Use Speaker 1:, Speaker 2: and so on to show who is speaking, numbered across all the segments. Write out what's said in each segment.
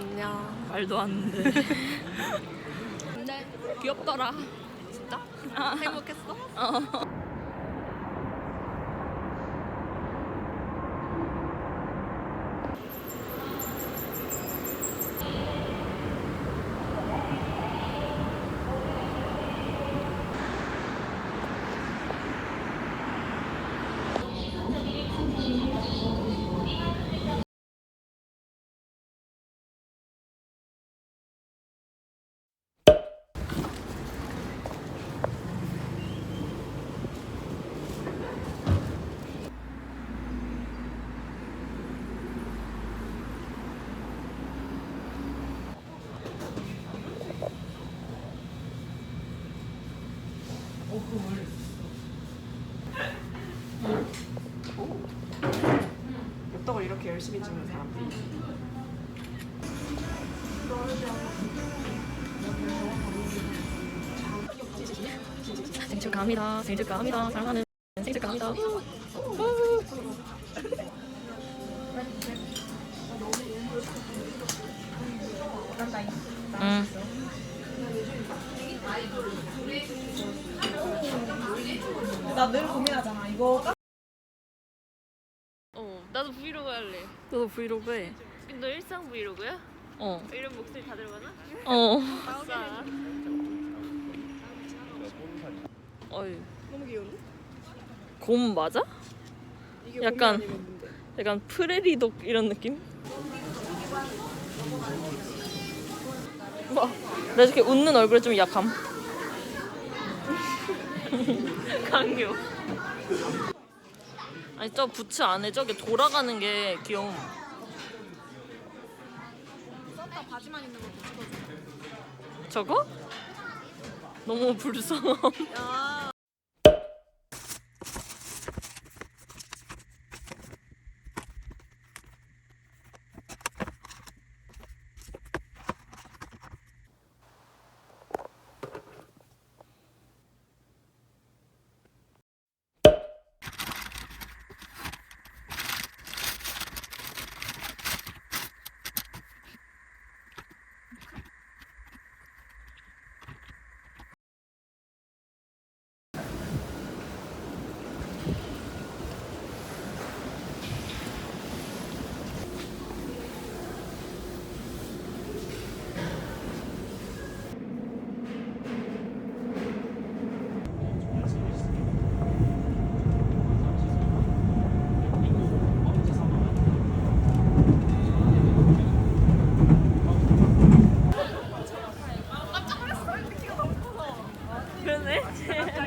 Speaker 1: 아니야.
Speaker 2: 말도 안 돼.
Speaker 1: 근데 귀엽더라. 진짜? 행복했어?
Speaker 3: 엽 열심히 찍는 사람들이
Speaker 2: 생일 축하합니다. 생일 축하합니다. 사랑하는 생일 축하합니다. 응.
Speaker 3: 나늘 고민하잖아 이거
Speaker 1: 어, 나도 브이로그 할래.
Speaker 2: 너도 브이로그 해.
Speaker 1: 너 일상 브이로그야?
Speaker 2: 어.
Speaker 1: 이런 목소리 다 들어가나?
Speaker 2: 어.
Speaker 1: 아싸.
Speaker 2: 어이.
Speaker 3: 너무 귀여운데?
Speaker 2: 곰 맞아?
Speaker 3: 이게
Speaker 2: 약간-? 약간 프레리독 이런 느낌? 뭐, 나 이렇게 웃는 얼굴에 좀 약함. 강요. 아니 저 부츠 안에 저게 돌아가는 게 귀여움.
Speaker 1: 산타 바지만 것도 찍어줘.
Speaker 2: 저거? 너무 불쌍함.
Speaker 1: 야.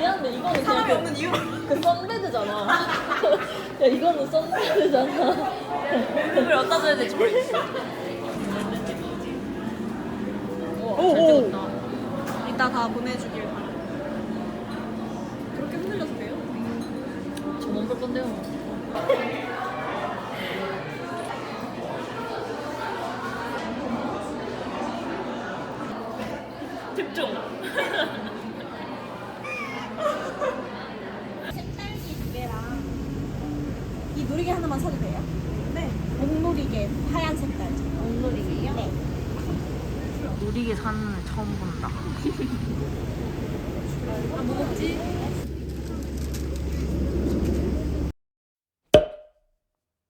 Speaker 2: 미안한데 이거는
Speaker 3: 사람이
Speaker 2: 그,
Speaker 3: 없는 이유
Speaker 2: 그 선베드잖아. 야 이거는 선베드잖아.
Speaker 3: 물 어디다 줘야 될지 모르겠어
Speaker 2: 오, 잘 찍었다.
Speaker 3: 이따 다 보내주길 바랍니다 그렇게 흔들려서 돼요?
Speaker 2: 저만 볼 건데요. 집중.
Speaker 4: 놀이개 하나만 사도 돼요? 네. 목놀이개 하얀 색깔. 목놀이개요? 네.
Speaker 2: 놀이개 사는 처음 본다.
Speaker 4: 아 무겁지?